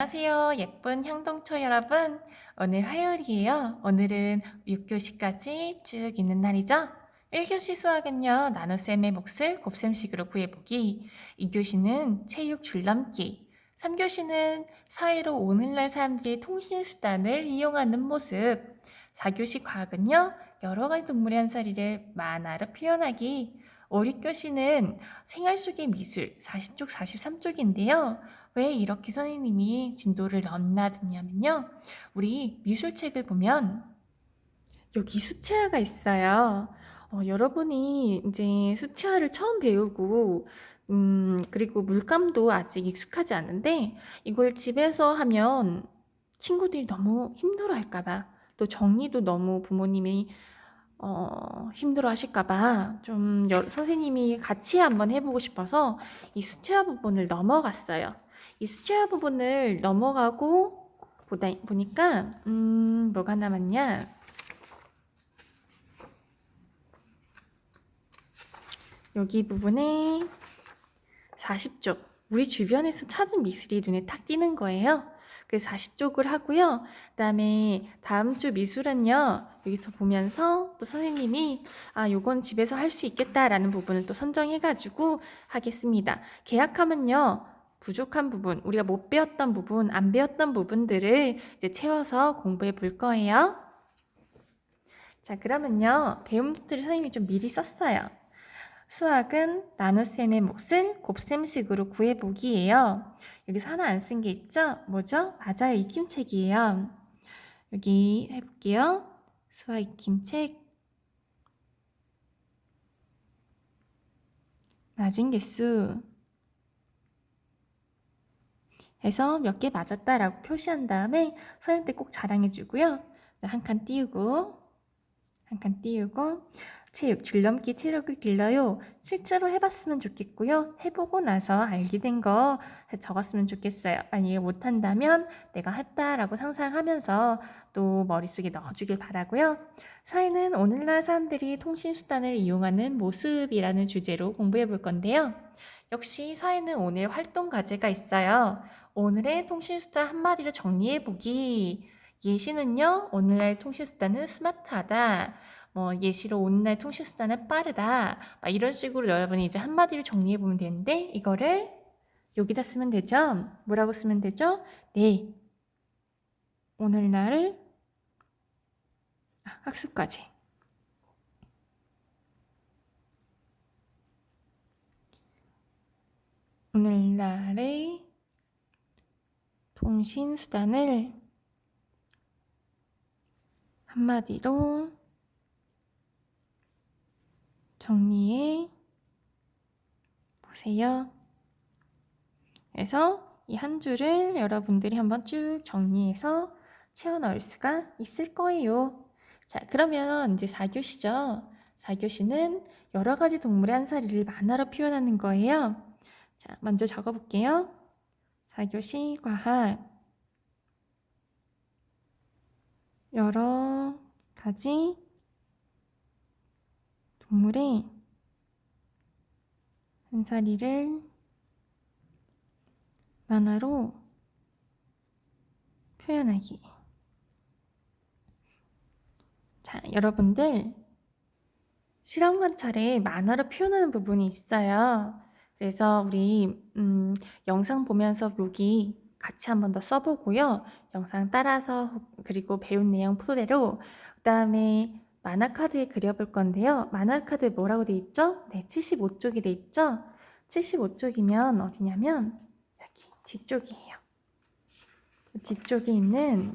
안녕하세요. 예쁜 향동초 여러분. 오늘 화요일이에요. 오늘은 6교시까지 쭉 있는 날이죠. 1교시 수학은요, 나눗셈의 몫을 곱셈식으로 구해보기. 2교시는 체육 줄넘기. 3교시는 사회로 오늘날 사람들이 통신수단을 이용하는 모습. 4교시 과학은요, 여러 가지 동물의 한사리를 만화로 표현하기. 5, 6교시는 생활 속의 미술 40쪽, 43쪽인데요. 왜 이렇게 선생님이 진도를 넣어놨냐면요. 우리 미술책을 보면 여기 수채화가 있어요. 어, 여러분이 이제 수채화를 처음 배우고 음, 그리고 물감도 아직 익숙하지 않은데 이걸 집에서 하면 친구들이 너무 힘들어 할까봐 또 정리도 너무 부모님이 어, 힘들어 하실까봐 좀 여- 선생님이 같이 한번 해보고 싶어서 이 수채화 부분을 넘어갔어요. 이 수채화 부분을 넘어가고 보다, 보니까 음, 뭐가 남았냐? 여기 부분에 40쪽 우리 주변에서 찾은 미술이 눈에 탁 띄는 거예요. 그래서 40쪽을 하고요. 그다음에 다음 주 미술은요. 여기서 보면서 또 선생님이 아, 요건 집에서 할 수 있겠다라는 부분을 또 선정해 가지고 하겠습니다. 계약하면요. 부족한 부분, 우리가 못 배웠던 부분, 안 배웠던 부분들을 이제 채워서 공부해 볼 거예요. 자, 그러면요. 배움 노트를 선생님이 좀 미리 썼어요. 수학은 나눗셈의 몫을 곱셈식으로 구해보기예요. 여기서 하나 안 쓴 게 있죠? 뭐죠? 맞아요. 익힘책이에요. 여기 해볼게요. 수학 익힘책. 맞은 개수. 해서 몇 개 맞았다라고 표시한 다음에 선생님께 꼭 자랑해주고요. 한 칸 띄우고, 한 칸 띄우고, 체육, 줄넘기 체력을 길러요. 실제로 해봤으면 좋겠고요. 해보고 나서 알게 된 거 적었으면 좋겠어요. 만약에 못한다면 내가 했다라고 상상하면서 또 머릿속에 넣어주길 바라고요. 사회는 오늘날 사람들이 통신수단을 이용하는 모습이라는 주제로 공부해 볼 건데요. 역시 사회는 오늘 활동 과제가 있어요. 오늘의 통신수단 한마디로 정리해 보기. 예시는요, 오늘날 통신수단은 스마트하다. 뭐 예시로 오늘날 통신수단은 빠르다. 막 이런 식으로 여러분이 이제 한마디로 정리해 보면 되는데 이거를 여기다 쓰면 되죠? 뭐라고 쓰면 되죠? 네. 오늘날 아, 학습과제. 오늘날의 통신수단을 한마디로 정리해 보세요. 그래서 이 한 줄을 여러분들이 한번 쭉 정리해서 채워 넣을 수가 있을 거예요. 자, 그러면 이제 4교시죠. 4교시는 여러 가지 동물의 한 사리를 만화로 표현하는 거예요. 자, 먼저 적어 볼게요. 4교시 과학. 여러 가지 동물의 한사리를 만화로 표현하기. 자, 여러분들 실험 관찰에 만화로 표현하는 부분이 있어요. 그래서 우리 음, 영상 보면서 여기 같이 한번 더 써보고요. 영상 따라서 그리고 배운 내용 토대로 그다음에 만화 카드에 그려볼 건데요. 만화 카드 뭐라고 돼 있죠? 네, 75쪽이 돼 있죠? 75쪽이면 어디냐면 여기 뒤쪽이에요. 뒤쪽에 있는